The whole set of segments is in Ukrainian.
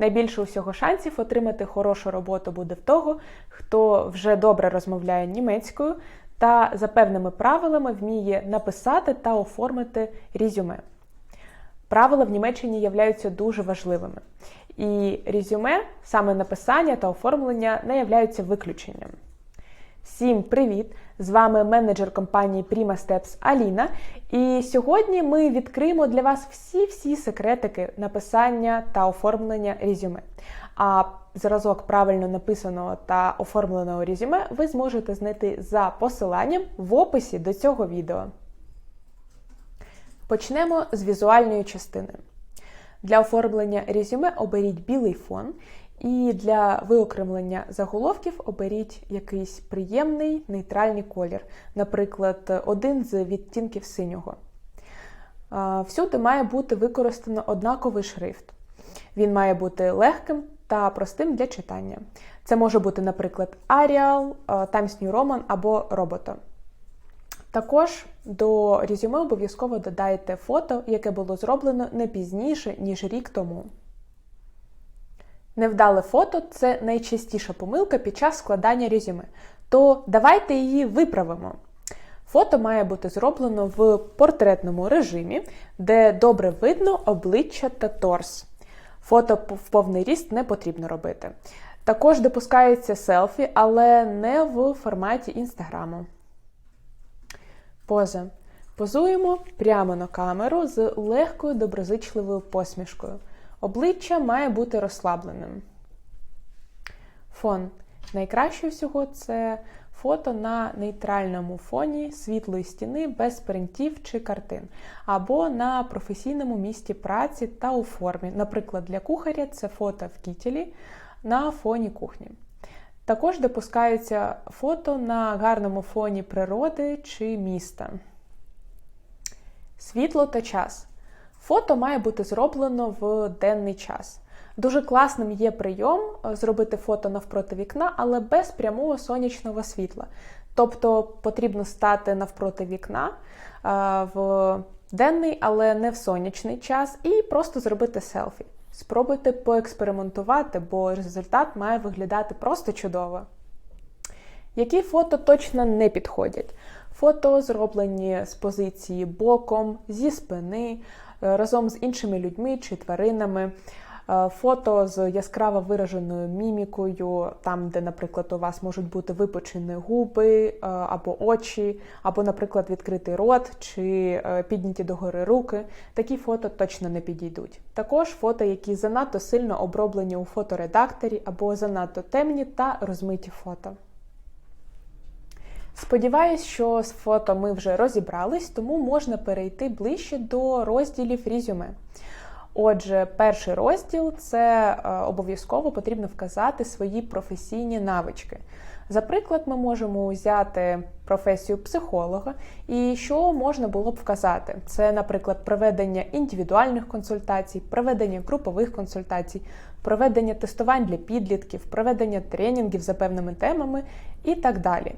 Найбільше усього шансів отримати хорошу роботу буде в того, хто вже добре розмовляє німецькою та за певними правилами вміє написати та оформити резюме. Правила в Німеччині являються дуже важливими, і резюме, саме написання та оформлення, не являються виключенням. Всім привіт! З вами менеджер компанії Prima Steps Аліна. І сьогодні ми відкриємо для вас всі-всі секретики написання та оформлення резюме. А зразок правильно написаного та оформленого резюме ви зможете знайти за посиланням в описі до цього відео. Почнемо з візуальної частини. Для оформлення резюме оберіть білий фон, і для виокремлення заголовків оберіть якийсь приємний нейтральний колір, наприклад, один з відтінків синього. Всюди має бути використано однаковий шрифт. Він має бути легким та простим для читання. Це може бути, наприклад, Arial, Times New Roman або Roboto. Також до резюме обов'язково додайте фото, яке було зроблено не пізніше, ніж рік тому. Невдале фото це найчастіша помилка під час складання резюме. То давайте її виправимо. Фото має бути зроблено в портретному режимі, де добре видно обличчя та торс. Фото в повний ріст не потрібно робити. Також допускається селфі, але не в форматі інстаграму. Поза. Позуємо прямо на камеру з легкою доброзичливою посмішкою. Обличчя має бути розслабленим. Фон. Найкраще всього це фото на нейтральному фоні світлої стіни без принтів чи картин, або на професійному місці праці та у формі. Наприклад, для кухаря це фото в кітелі на фоні кухні. Також допускаються фото на гарному фоні природи чи міста. Світло та час. Фото має бути зроблено в денний час. Дуже класним є прийом зробити фото навпроти вікна, але без прямого сонячного світла. Тобто потрібно стати навпроти вікна в денний, але не в сонячний час, і просто зробити селфі. Спробуйте поекспериментувати, бо результат має виглядати просто чудово. Які фото точно не підходять? Фото зроблені з позиції боком, зі спини, разом з іншими людьми чи тваринами. Фото з яскраво вираженою мімікою, там, де, наприклад, у вас можуть бути випочені губи або очі, або, наприклад, відкритий рот чи підняті догори руки. Такі фото точно не підійдуть. Також фото, які занадто сильно оброблені у фоторедакторі, або занадто темні та розмиті фото. Сподіваюсь, що з фото ми вже розібрались, тому можна перейти ближче до розділів резюме. Отже, перший розділ це обов'язково потрібно вказати свої професійні навички. За приклад, ми можемо взяти професію психолога, і що можна було б вказати? Це, наприклад, проведення індивідуальних консультацій, проведення групових консультацій, проведення тестувань для підлітків, проведення тренінгів за певними темами і так далі.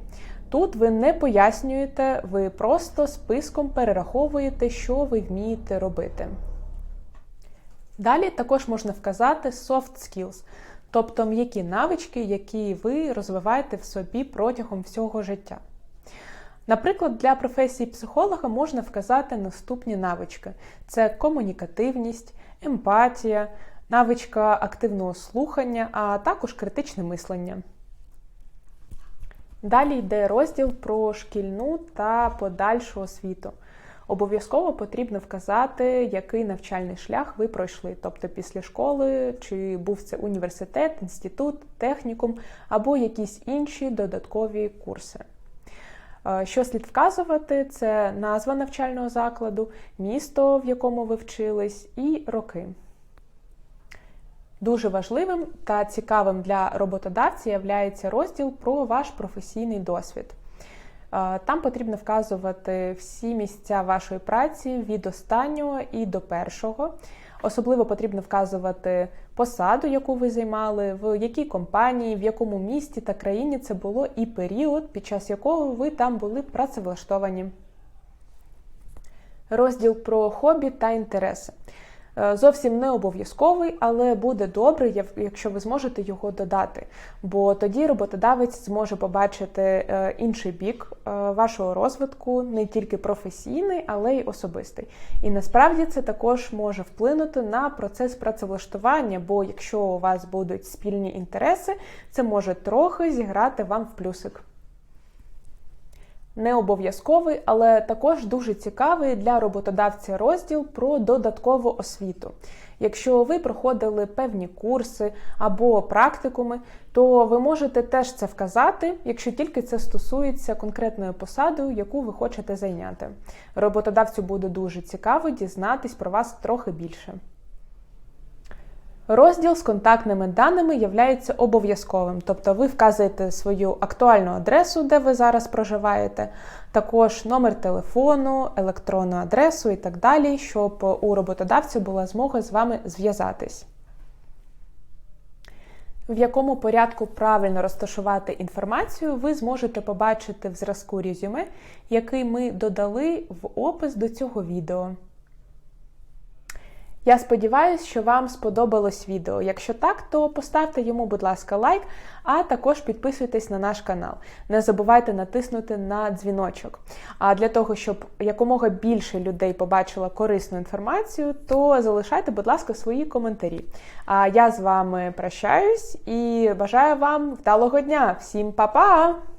Тут ви не пояснюєте, ви просто списком перераховуєте, що ви вмієте робити. Далі також можна вказати soft skills, тобто м'які навички, які ви розвиваєте в собі протягом всього життя. Наприклад, для професії психолога можна вказати наступні навички: це комунікативність, емпатія, навичка активного слухання, а також критичне мислення. Далі йде розділ про шкільну та подальшу освіту. Обов'язково потрібно вказати, який навчальний шлях ви пройшли, тобто після школи, чи був це університет, інститут, технікум або якісь інші додаткові курси. Що слід вказувати, це назва навчального закладу, місто, в якому ви вчились, і роки. Дуже важливим та цікавим для роботодавця є розділ про ваш професійний досвід. Там потрібно вказувати всі місця вашої праці від останнього і до першого. Особливо потрібно вказувати посаду, яку ви займали, в якій компанії, в якому місті та країні це було, і період, під час якого ви там були працевлаштовані. Розділ про хобі та інтереси. Е, Зовсім не обов'язковий, але буде добре, якщо ви зможете його додати. Бо тоді роботодавець зможе побачити е, інший бік е, вашого розвитку, не тільки професійний, але й особистий. І насправді це також може вплинути на процес працевлаштування, бо якщо у вас будуть спільні інтереси, це може трохи зіграти вам в плюсик. Не обов'язковий, але також дуже цікавий для роботодавця розділ про додаткову освіту. Якщо ви проходили певні курси або практикуми, то ви можете теж це вказати, якщо тільки це стосується конкретної посади, яку ви хочете зайняти. Роботодавцю буде дуже цікаво дізнатись про вас трохи більше. Розділ з контактними даними являється обов'язковим, тобто ви вказуєте свою актуальну адресу, де ви зараз проживаєте, також номер телефону, електронну адресу і так далі, щоб у роботодавця була змога з вами зв'язатись. В якому порядку правильно розташувати інформацію, ви зможете побачити в зразку резюме, який ми додали в опис до цього відео. Я сподіваюся, що вам сподобалось відео. Якщо так, то поставте йому, будь ласка, лайк, а також підписуйтесь на наш канал. Не забувайте натиснути на дзвіночок. А для того, щоб якомога більше людей побачило корисну інформацію, то залишайте, будь ласка, свої коментарі. А я з вами прощаюсь і бажаю вам вдалого дня. Всім па-па!